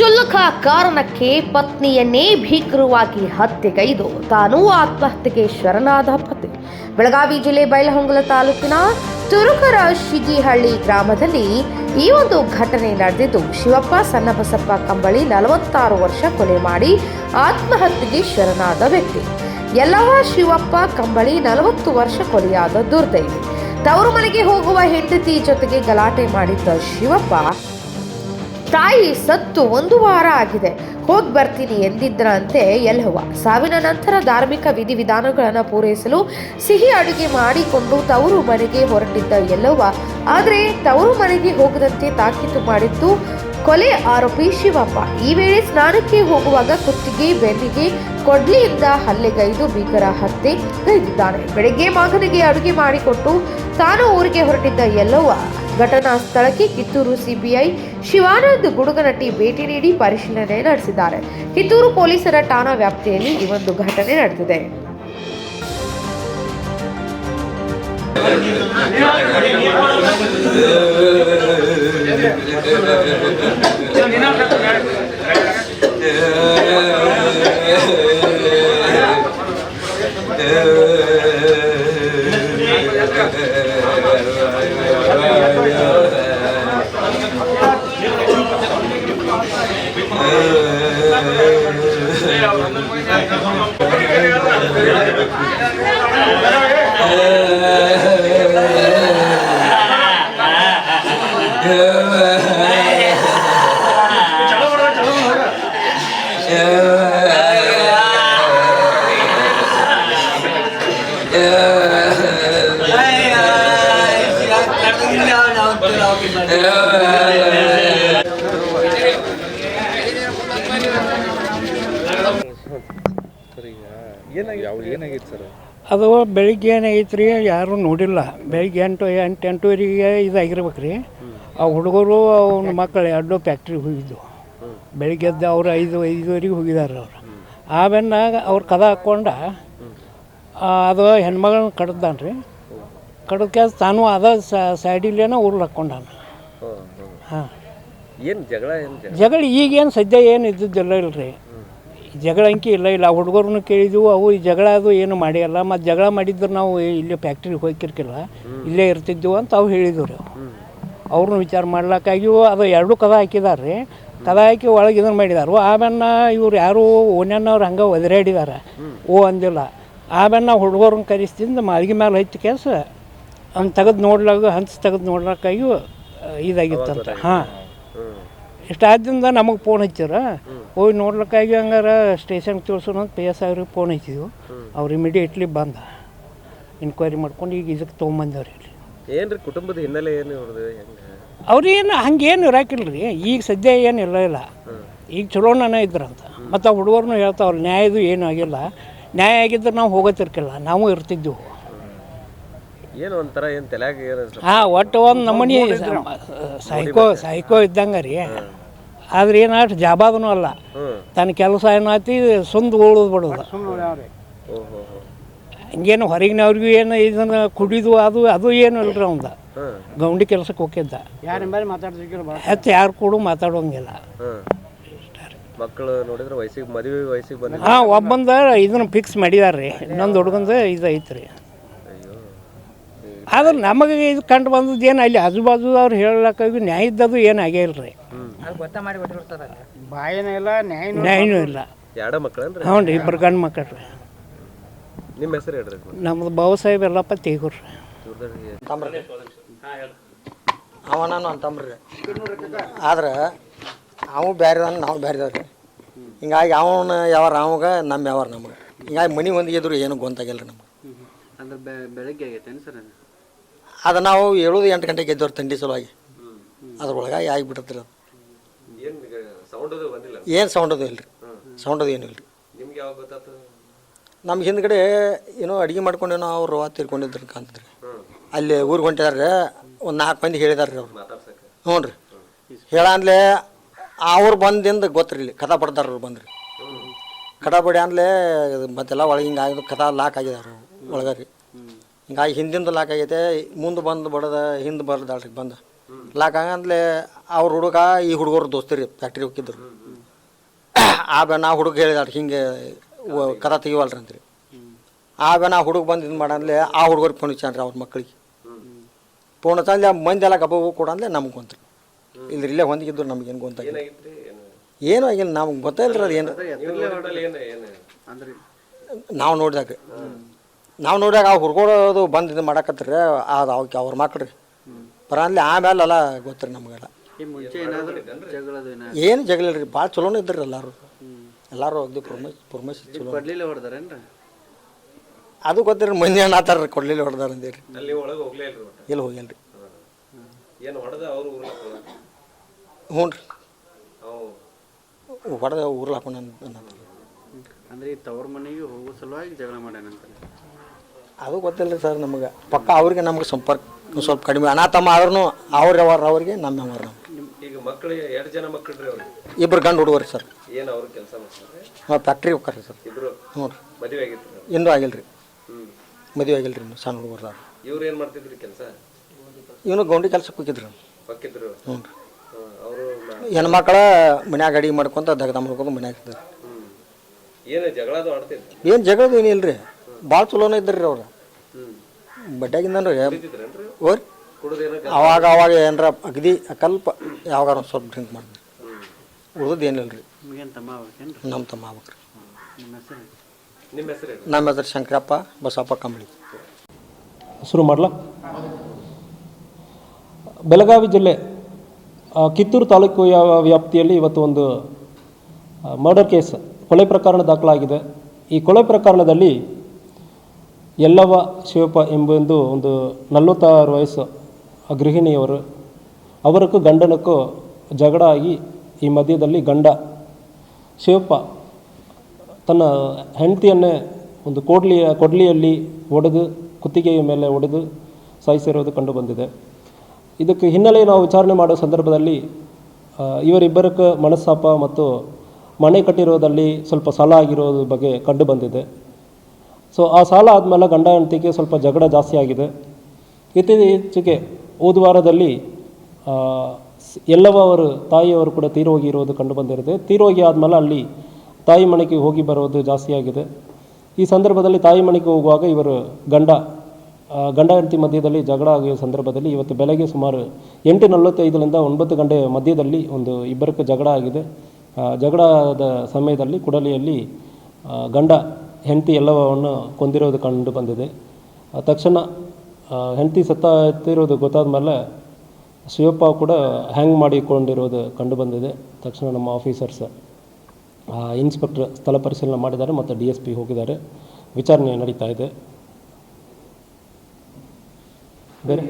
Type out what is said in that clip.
ಕ್ಷುಲ್ಲಕ ಕಾರಣಕ್ಕೆ ಪತ್ನಿಯನ್ನೇ ಭೀಕರವಾಗಿ ಹತ್ಯೆಗೈದು. ತಾನೂ ಆತ್ಮಹತ್ಯೆಗೆ ಶರಣಾದ ಪತಿ. ಬೆಳಗಾವಿ ಜಿಲ್ಲೆ ಬೈಲಹೊಂಗಲ ತಾಲೂಕಿನ ತುರುಕರ ಶಿಗಿಹಳ್ಳಿ ಗ್ರಾಮದಲ್ಲಿ ಈ ಒಂದು ಘಟನೆ ನಡೆದಿದ್ದು, ಶಿವಪ್ಪ ಸಣ್ಣಬಸಪ್ಪ ಕಂಬಳಿ ನಲವತ್ತಾರು ವರ್ಷ ಕೊಲೆ ಮಾಡಿ ಆತ್ಮಹತ್ಯೆಗೆ ಶರಣಾದ ವ್ಯಕ್ತಿ. ಎಲ್ಲವ ಶಿವಪ್ಪ ಕಂಬಳಿ ನಲವತ್ತು ವರ್ಷ ಕೊಲೆಯಾದ ದುರ್ದೈವಿ. ತವರು ಮನೆಗೆ ಹೋಗುವ ಹೆಂಡತಿ ಜೊತೆಗೆ ಗಲಾಟೆ ಮಾಡಿದ್ದ ಶಿವಪ್ಪ ತಾಯಿ ಸತ್ತು ಒಂದು ವಾರ ಆಗಿದೆ. ಹೋಗಿ ಬರ್ತೀನಿ ಎಂದಿದ್ದರಂತೆ ಎಲ್ಲವ ಸಾವಿನ ನಂತರ ಧಾರ್ಮಿಕ ವಿಧಿವಿಧಾನಗಳನ್ನು ಪೂರೈಸಲು ಸಿಹಿ ಅಡುಗೆ ಮಾಡಿಕೊಂಡು ತವರು ಮನೆಗೆ ಹೊರಟಿದ್ದ ಎಲ್ಲವ್ವ ಆದರೆ ತವರು ಮನೆಗೆ ಹೋಗದಂತೆ ತಾಕೀತು ಮಾಡಿದ್ದು ಕೊಲೆ ಆರೋಪಿ ಶಿವಪ್ಪ. ಈ ವೇಳೆ ಸ್ನಾನಕ್ಕೆ ಹೋಗುವಾಗ ಕುತ್ತಿಗೆ, ಬೆನ್ನಿಗೆ, ಕೊಡ್ಲಿಯಿಂದ ಹಲ್ಲೆಗೈದು ಭೀಕರ ಹತ್ಯೆ ಗೈದಿದ್ದಾನೆ ಬೆಳಗ್ಗೆ ಮಗನಿಗೆ ಅಡುಗೆ ಮಾಡಿಕೊಟ್ಟು ತಾನು ಊರಿಗೆ ಹೊರಟಿದ್ದ ಎಲ್ಲವ್ವ ಘಟನಾ ಸ್ಥಳಕ್ಕೆ ಕಿತ್ತೂರು ಸಿಬಿಐ ಶಿವಾನಂದ್ ಗುಡುಗನಟ್ಟಿ ಭೇಟಿ ನೀಡಿ ಪರಿಶೀಲನೆ ನಡೆಸಿದ್ದಾರೆ. ಕಿತ್ತೂರು ಪೊಲೀಸರ ಠಾಣಾ ವ್ಯಾಪ್ತಿಯಲ್ಲಿ ಈ ಒಂದು ಘಟನೆ ನಡೆದಿದೆ. Yeah. ಸರ್ ಈಗ ಏನಾಗಿ ಯಾವ ಏನಾಗಿತ್ತು ಸರ್? ಅದು ಬೆಳಿಗ್ಗೆ ಏನಾಗೈತೆ ರೀ ಯಾರೂ ನೋಡಿಲ್ಲ. ಬೆಳಿಗ್ಗೆ ಎಂಟು ಎಂಟು ಎಂಟುವರೆಗೆ ಇದಾಗಿರ್ಬೇಕು ರೀ. ಆ ಹುಡುಗರು ಅವನ ಮಕ್ಕಳು ಎರಡು ಫ್ಯಾಕ್ಟ್ರಿಗೆ ಹೋಗಿದ್ದು. ಬೆಳಿಗ್ಗೆ ಎದ್ದು ಅವ್ರು ಐದು ಐದುವರೆಗೆ ಹೋಗಿದ್ದಾರೆ ಅವ್ರು. ಬೆನ್ನಾಗ ಅವ್ರು ಕದ ಹಾಕ್ಕೊಂಡ ಆ, ಅದು ಹೆಣ್ಮಗಳನ್ನ ಕಡ್ದಾನ ರೀ. ಕಡ್ದ ತಾನು ಅದ ಸೈಡಿಲೇನ ಉರ್ಲ್ ಹಾಕ್ಕೊಂಡಾನ. ಹಾಂ. ಏನು ಜಗಳ ಏನು ಜಗಳ? ಜಗಳ ಈಗೇನು ಸದ್ಯ ಏನು ಇದ್ದಿದ್ದಿಲ್ಲ ಇಲ್ರಿ. ಜಗಳ ಅಂಕಿ ಇಲ್ಲ ಇಲ್ಲ ಹುಡುಗರನ್ನು ಕೇಳಿದ್ವು ಅವು ಈ ಜಗಳ ಅದು ಏನು ಮಾಡಿಯಲ್ಲ ಮತ್ತು ಜಗಳ ಮಾಡಿದ್ರೆ ನಾವು ಇಲ್ಲಿ ಫ್ಯಾಕ್ಟ್ರಿಗೆ ಹೋಗಿರ್ಕಿಲ್ಲ ಇಲ್ಲೇ ಇರ್ತಿದ್ದೆವು ಅಂತ ಅವು ಹೇಳಿದ್ರು. ರೀ ಅವ್ರನ್ನ ವಿಚಾರ ಮಾಡ್ಲಿಕ್ಕಾಗಿವು ಅದು ಎರಡು ಕದ ಹಾಕಿದಾರೆ. ರೀ ಕದ ಹಾಕಿ ಒಳಗೆ ಇದನ್ನು ಮಾಡಿದಾರು. ಆಮೇಲೆ ಇವ್ರು ಯಾರು ಓನ್ಯನ್ನವ್ರು ಹಂಗೆ ಒದರಾಡಿದಾರೆ. ಓ ಅಂದಿಲ್ಲ. ಆಮೇಲೆ ನಾವು ಹುಡುಗರನ್ನ ಕರೆಸ್ತಿಂದ ಮಾಳಿಗೆ ಮೇಲೆ ಹೈತು ಕೆಲಸ ಅವ್ನು ತೆಗೆದು ನೋಡ್ಲಾಗ ಹಂಚ್ ತೆಗೆದು ನೋಡ್ಲಿಕ್ಕಾಗಿ ಇದಾಗಿತ್ತಂತ. ಹಾಂ. ಇಷ್ಟಾದಿಂದ ನಮಗೆ ಫೋನ್ ಹಚ್ಚಾರ ಹೋಗಿ ನೋಡ್ಲಿಕ್ಕಾಗಿ ಹಂಗಾರ ಸ್ಟೇಷನ್ಗೆ ತೋರಿಸೋಣ ಅಂತ ಪಿ ಎಸ್ ಅವ್ರಿಗೆ ಫೋನ್ ಹಚ್ಚಿದ್ವು. ಅವ್ರು ಇಮಿಡಿಯೇಟ್ಲಿ ಬಂದ. ಇನ್ಕ್ವೈರಿ ಮಾಡ್ಕೊಂಡು ಈಗ ಇದಕ್ಕೆ ತೊಗೊಂಬಂದವ್ರಿ ಇಲ್ಲಿ. ಏನು ರೀ ಕುಟುಂಬದ ಹಿನ್ನೆಲೆ ಏನು ಇವ್ರದ್ದು ಹೆಂಗೆ? ಅವ್ರೇನು ಹಂಗೇನು ಇರಾಕಿಲ್ಲ ರೀ ಈಗ ಸದ್ಯ ಏನು ಇಲ್ಲ ಇಲ್ಲ. ಈಗ ಚಲೋನ ಇದ್ರಂತ. ಮತ್ತು ಆ ಹುಡುಗರ್ನು ಹೇಳ್ತಾವ್ರು ನ್ಯಾಯದು ಏನೂ ಆಗಿಲ್ಲ. ನ್ಯಾಯ ಆಗಿದ್ರೆ ನಾವು ಹೋಗೋತಿರ್ಕಿಲ್ಲ. ನಾವು ಇರ್ತಿದ್ದೆವು ಏನು ಒಂಥರ ಏನು ತಲೆಯಾಗ ಹಾಂ ಒಟ್ಟು ಒಂದು ನಮೂನಿ ಸೈಕೋ ಸೈಕೋ ಇದ್ದಂಗೆ ರೀ. ಆದ್ರೆ ಏನಾಯ್ತು ಜಾಬಾದನು ಅಲ್ಲ. ತನ್ನ ಕೆಲಸ ಏನಾಯ್ತಿ? ಸುಂದ್ ಉಳಿದು ಬಿಡೋದು. ಓಹೋ. ಹೊರಗಿನ ಹಂಗೇನು ಹೊರಗಿನವ್ರಿಗೂ ಏನು ಇದನ್ನು ಕುಡಿದು ಅದು ಅದು ಏನು ಇಲ್ರಿ ಅವಂದ. ಗೌಂಡಿ ಕೆಲಸಕ್ಕೆ ಹೋಗಿದ್ದ ಹೆಚ್ಚು ಯಾರು ಕೂಡ ಮಾತಾಡೋಂಗಿಲ್ಲ. ಹಾಂ ಮಕ್ಕಳು ನೋಡಿದ್ರೆ ವಯಸ್ಸಿಗೆ ಮದುವೆ ವಯಸ್ಸಿಗೆ ಬಂದ ಹಾಂ ಒಬ್ಬಂದ ಇದನ್ನ ಫಿಕ್ಸ್ ಮಾಡಿದಾರೆ ಇನ್ನೊಂದು ಹುಡುಗಂದ ಇದು ಐತ್ರಿ. ಆದ್ರೆ ನಮಗೆ ಇದು ಕಂಡು ಬಂದದ್ದು ಏನು ಅಲ್ಲಿ ಆಜು ಬಾಜು ಅವ್ರು ಹೇಳಕ್ಕಾಗಿ ನ್ಯಾಯ ಇದ್ದದ್ದು ಏನು ಆಗೇ ಇಲ್ರಿ. ಬಾಯಿನೂ ಇಲ್ಲ ನ್ಯಾಯ ನ್ಯಾಯನೂ ಇಲ್ಲ. ಎರಡ ಮಕ್ಕಳೇನ್ರಿ ಹ್ಞೂ ರೀ ಇಬ್ಬರು ಗಂಡು ಮಕ್ಕಳು ರೀ. ನಿಮ್ಮ ಹೆಸರು ಹೇಳ್ರಿ ನಮ್ದು ಬಾಬು ಸಾಹೇಬ್ ಎಲ್ಲಪ್ಪ ತೇಗೂರು ರೀ. ಅವ ನಾನು ಅಂತಂಬ್ರಿ ಆದ್ರೆ ಅವು ಬೇರೆ ನಾವು ಬೇರೆದವ್ರಿ ಹಿಂಗಾಗಿ ಅವನ ಯಾವಾರ ಅವಾಗ ನಮ್ಮ ಯಾವಾರ ನಮಗೆ. ಹಿಂಗಾಗಿ ಮನೆ ಒಂದಿಗೆ ಇದ್ರು ಏನು ಗೊಂತಾಗಿಲ್ಲ ರೀ ನಮ್ಗೆ. ಅಂದ್ರೆ ಬೆಳಗ್ಗೆ ಆಗೈತೆ ಸರ್ ಅದು ನಾವು ಏಳೋದು ಎಂಟು ಗಂಟೆಗೆ ಎದ್ದವ್ರು ತಿಂಡಿ ಸಲುವಾಗಿ. ಅದ್ರೊಳಗೆ ಆಗಿಬಿಟ್ಟತ್ರಿ ಅದು. ಏನು ಸೌಂಡ್ ಅದು ಬಂದಿಲ್ಲ? ಏನು ಸೌಂಡ್ ಅದು ಇಲ್ರಿ. ಸೌಂಡ್ ಅದು ಏನು ಇಲ್ರಿ. ನಮ್ಗೆ ಹಿಂದ್ಗಡೆ ಏನೋ ಅಡುಗೆ ಮಾಡ್ಕೊಂಡೇನೋ ಅವರು ತಿರ್ಕೊಂಡಿದ್ರು ತೀರ್ಕೊಂಡಿದ್ರು ಕಾಣ್ತದ್ರಿ ಅಲ್ಲಿ ಊರಿಗೆ ಹೊಂಟಿದಾರೆ ಒಂದು ನಾಲ್ಕು ಮಂದಿ ಹೇಳಿದಾರೆ ರೀ ಅವ್ರು ಹ್ಞೂ ರೀ. ಹೇಳಂದ್ಲೆ ಅವ್ರು ಬಂದಿಂದ ಗೊತ್ತಿರಲಿ ಇಲ್ಲಿ ಕಥಾ ಪಡ್ದಾರ ಅವ್ರು ಬಂದ್ರಿ. ಕಥಾ ಪಡಿ ಅಂದ್ಲೆ ಮತ್ತೆಲ್ಲ ಒಳಗೆ ಹಿಂಗಾಗಿ ಕಥಾ ಲಾಕ್ ಆಗಿದಾರೆ ಒಳಗೆ ರೀ ಹಿಂಗಾಗಿ ಹಿಂದಿಂದು ಲಾಕ್ ಆಗೈತೆ ಮುಂದೆ ಬಂದು ಬಡದ ಹಿಂದೆ ಬರ್ದಾಳ್ರಿ ಬಂದು. ಲಾಕ್ ಆಗಂದ್ಲೆ ಅವ್ರ ಹುಡುಗ ಈ ಹುಡುಗರು ದೋಸ್ತಿರಿ ಫ್ಯಾಕ್ಟ್ರಿ ಹೋಗಿದ್ರು ಆ ಬೇ ನಾ ಹುಡುಗ ಹೇಳಿದಾಡ್ರಿ ಹಿಂಗೆ ವ- ಕದ ತೆಗಿವಲ್ರಿ ಅಂತ್ರಿ. ಆ ಬೇ ಆ ಹುಡುಗ ಬಂದು ಇದು ಮಾಡಂದ್ಲೆ ಆ ಹುಡುಗರಿಗೆ ಫೋನ್ ಹಚ್ಚಾನ್ರಿ ಅವ್ರ ಮಕ್ಕಳಿಗೆ ಫೋನ್ ಹಚ್ಚಂದ್ಲೆ ಮಂದಿ ಎಲ್ಲ ಗಬ್ಬ ಕೊಡಂದ್ಲೆ ನಮ್ಗೆ ಗೊಂತ್ರಿ. ಇಲ್ರಿ ಇಲ್ಲೇ ಹೊಂದಿಗಿದ್ರು ನಮ್ಗೆ ಏನು ಏನಾಗಿತ್ರಿ ಏನು ಆಗಿಲ್ಲ ನಮ್ಗೆ ಗೊತ್ತಾಯಿಲ್ರಿ ಅದು ಏನು? ಅಂದ್ರೆ ನಾವು ನೋಡಿದಾಗ. ನಾವು ನೋಡ್ಯಾಗ ಆ ಹುಡ್ಗೋದು ಬಂದು ಇದು ಮಾಡಕತ್ರಿ ಅದು ಅವಕ್ಕೆ ಅವ್ರ ಮಕ್ಳು ರೀ ಬರಂದ್ಲೆ ಆಮೇಲೆ ಅಲ್ಲ ಗೊತ್ತ್ರಿ ನಮಗೆಲ್ಲ. ಈ ಮುಂಚೆ ಏನಾದ್ರು ಜಗಳದು ಏನಾದ್ರು? ಏನು ಜಗಳ ರೀ ಭಾಳ ಚಲೋನೇ ಇದ್ರಿ ಎಲ್ಲರೂ. ಎಲ್ಲರೂ ಅಗ್ದಿ ಪ್ರೊಮೇಶ್ ಪ್ರೊಮೇಶ್ ಚಲೋ. ಅದು ಗೊತ್ತಿರಿ ಮಂದಿ ಏನ್ ಆತಾರ ಕೊಡ್ಲಿಲ್ಲ ಹೊಡೆದಾರ ಅಂದೇರಿ. ಅಲ್ಲಿ ಒಳಗೆ ರೀ ಹ್ಞೂ ರೀ ಹೊಡೆದ ಊರ್ಲಾಕೊಂಡು ಅಂದ್ರೆ ಈ ತವ್ರ ಮನೆಗೆ ಹೋಗೋ ಸಲುವಾಗಿ ಜಗಳ ಮಾಡ್ಯಾನಂತಾರೆ. ಅದು ಗೊತ್ತಿಲ್ಲ ಸರ್ ನಮಗೆ. ಪಕ್ಕ ಅವ್ರಿಗೆ ನಮ್ಗೆ ಸಂಪರ್ಕ ಸ್ವಲ್ಪ ಕಡಿಮೆ. ಅನಾಥಮ್ಮ ಆದ್ರೂ ಅವ್ರ ಅವ್ರ ಅವ್ರಿಗೆ ನಮ್ಮ ಅವ್ರ ಈಗ ಮಕ್ಕಳಿಗೆ ಎರಡು ಜನ ಅವ್ರಿಗೆ ಇಬ್ರು ಗಂಡು ಹುಡುಗರು ಸರ್. ಏನು ಅವ್ರು ಕೆಲಸ ಮಾಡ್ತಾರೆ? ನಾವು ಫ್ಯಾಕ್ಟ್ರಿ ಹೋಗ್ತಾರೆ ಸರ್. ಇಬ್ಬರು ಹ್ಞೂ ರೀ. ಮದುವೆ ಆಗಿತ್ತು ಇನ್ನೂ ಆಗಿಲ್ಲ ರೀ. ಹ್ಞೂ ಮದುವೆ ಆಗಿಲ್ಲ ರೀ ಸಣ್ಣ ಹುಡುಗರು ಇವ್ರು ಏನು ಮಾಡ್ತಿದ್ರಿ ಕೆಲಸ? ಇವನು ಗೌಂಡಿ ಕೆಲ್ಸಕ್ಕೆ ಹೋಗಿದ್ರು. ಹ್ಞೂ ರೀ. ಅವರು ಹೆಣ್ಮಕ್ಳ ಮನ್ಯಾಗ ಅಡಿಗೆ ಮಾಡ್ಕೊಂತ ದಗದ ಮಾಡ್ಕೊಂಡು ಮನ್ಯಾಗ ಇದ್ದಾರೆ. ಏನು ಜಗಳದು ಆಡ್ತಿದ್ರು? ಏನು ಜಗಳದು ಏನಿಲ್ಲ ರೀ. ಭಾಳ ಚಲೋನೇ ಇದ್ರಿ ಅವ್ರು. ಬಡ್ಡ್ಯಾಗಿಂದನು ಓರಿ ಕುಡಿದೇನೋ ಅವಾಗ ಅವಾಗ ಏನಾರ ಅಗದಿ ಅಕಲ್ಪ ಯಾವಾಗ ಒಂದು ಸ್ವಲ್ಪ ಡ್ರಿಂಕ್ ಮಾಡಿದ್ರಿ ಉಳ್ದದ್ದು ಏನಿಲ್ಲ ರೀ ನಮ್ಮ ತಮ್ಮ ಆಗ್ಬೇಕ್ರಿ. ನಿಮ್ಮ ಹೆಸರು ನಿಮ್ಮ ಹೆಸರು ನಮ್ಮ ಹೆಸರು ಶಂಕರಪ್ಪ ಬಸಪ್ಪ ಕಂಬಳಿ. ಶುರು ಮಾಡಲ? ಬೆಳಗಾವಿ ಜಿಲ್ಲೆ ಕಿತ್ತೂರು ತಾಲೂಕು ವ್ಯಾಪ್ತಿಯಲ್ಲಿ ಇವತ್ತು ಒಂದು ಮರ್ಡರ್ ಕೇಸ್ ಕೊಲೆ ಪ್ರಕರಣ ದಾಖಲಾಗಿದೆ. ಈ ಕೊಲೆ ಪ್ರಕರಣದಲ್ಲಿ ಯಲ್ಲವ್ವ ಶಿವಪ್ಪ ಎಂಬೊಂದು ಒಂದು ನಲವತ್ತಾರು ವಯಸ್ಸು ಗೃಹಿಣಿಯವರು. ಅವರಕ್ಕೂ ಗಂಡನಕ್ಕೂ ಜಗಳ ಆಗಿ ಈ ಮಧ್ಯದಲ್ಲಿ ಗಂಡ. ಶಿವಪ್ಪ ತನ್ನ ಹೆಂಡತಿಯನ್ನೇ ಒಂದು ಕೋಡ್ಲಿಯ, ಕೊಡ್ಲಿಯಲ್ಲಿ ಒಡೆದು, ಕುತ್ತಿಗೆಯ ಮೇಲೆ ಒಡೆದು ಸಾಯಿಸಿರೋದು ಕಂಡುಬಂದಿದೆ ಇದಕ್ಕೆ ಹಿನ್ನೆಲೆ ನಾವು ವಿಚಾರಣೆ ಮಾಡೋ ಸಂದರ್ಭದಲ್ಲಿ ಇವರಿಬ್ಬರಕ್ಕೆ ಮನಸ್ತಾಪ ಮತ್ತು ಮನೆ ಕಟ್ಟಿರೋದಲ್ಲಿ ಸ್ವಲ್ಪ ಸಾಲ ಆಗಿರೋದ್ರ ಬಗ್ಗೆ ಕಂಡುಬಂದಿದೆ ಸೊ ಆ ಸಾಲ ಆದಮೇಲೆ ಗಂಡ ಹೆಂಡತಿಗೆ ಸ್ವಲ್ಪ ಜಗಳ ಜಾಸ್ತಿ ಆಗಿದೆ. ಇತ್ತೀಚೆಗೆ ಹೋದ ವಾರದಲ್ಲಿ ಎಲ್ಲವ ಅವರು ತಾಯಿಯವರು ಕೂಡ ತೀರೋಗಿರೋದು ಕಂಡು ಬಂದಿರುತ್ತೆ. ತೀರೋಗಿ ಆದಮೇಲೆ ಅಲ್ಲಿ ತಾಯಿ ಮನೆಗೆ ಹೋಗಿ ಬರೋದು ಜಾಸ್ತಿ ಆಗಿದೆ. ಈ ಸಂದರ್ಭದಲ್ಲಿ ತಾಯಿ ಮನೆಗೆ ಹೋಗುವಾಗ ಇವರು ಗಂಡ ಗಂಡ ಹೆಂಡತಿ ಮಧ್ಯದಲ್ಲಿ ಜಗಳ ಆಗಿರೋ ಸಂದರ್ಭದಲ್ಲಿ ಇವತ್ತು ಬೆಳಗ್ಗೆ ಸುಮಾರು ಎಂಟು ನಲವತ್ತೈದರಿಂದ ಒಂಬತ್ತು ಗಂಟೆ ಮಧ್ಯದಲ್ಲಿ ಒಂದು ಇಬ್ಬರಕ್ಕೆ ಜಗಳ ಆಗಿದೆ. ಜಗಳದ ಸಮಯದಲ್ಲಿ ಕುಡಲಿಯಲ್ಲಿ ಗಂಡ ಹೆಂಡತಿ ಎಲ್ಲವನ್ನು ಕೊಂದಿರೋದು ಕಂಡು ಬಂದಿದೆ. ತಕ್ಷಣ ಹೆಂಡತಿ ಸತ್ತಿರೋದು ಗೊತ್ತಾದ ಮೇಲೆ ಶಿವಪ್ಪ ಕೂಡ ಹ್ಯಾಂಗ್ ಮಾಡಿಕೊಂಡಿರೋದು ಕಂಡು ಬಂದಿದೆ. ತಕ್ಷಣ ನಮ್ಮ ಆಫೀಸರ್ಸ್ ಇನ್ಸ್ಪೆಕ್ಟರ್ ಸ್ಥಳ ಪರಿಶೀಲನೆ ಮಾಡಿದ್ದಾರೆ ಮತ್ತು ಡಿ ಎಸ್ ಪಿ ಹೋಗಿದ್ದಾರೆ. ವಿಚಾರಣೆ ನಡೀತಾ ಇದೆ. ಬೇರೆ